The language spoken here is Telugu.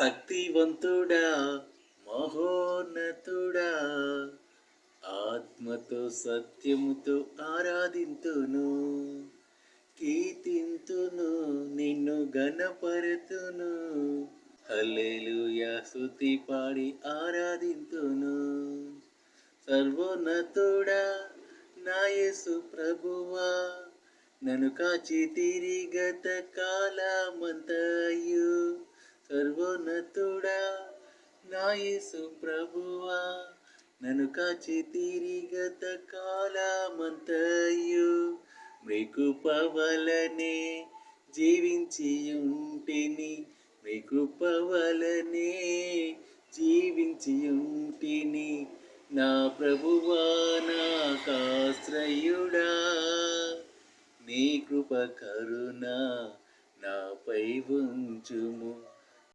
శక్తివంతుడా మహోన్నతుడా ఆత్మతో సత్యముతో ఆరాధింతును కీర్తింతును నిన్ను గణపరతును హల్లెలూయా స్తుతి పాడి ఆరాధింతును. సర్వోన్నతుడా నాయసు ప్రభువా నన్ను కాచి తిరిగత కాలమంతా సర్వోన్నతుడా నాయసు ప్రభువా నన్ను కాచి తిరిగత కాలమంతయు. మీకు పవలనే జీవించి ఉంటిని మీ కృపవలనే జీవించి ఉంటిని నా ప్రభువా నాకాశ్రయుడా నీ కృప కరుణ నాపై ఉంచుము.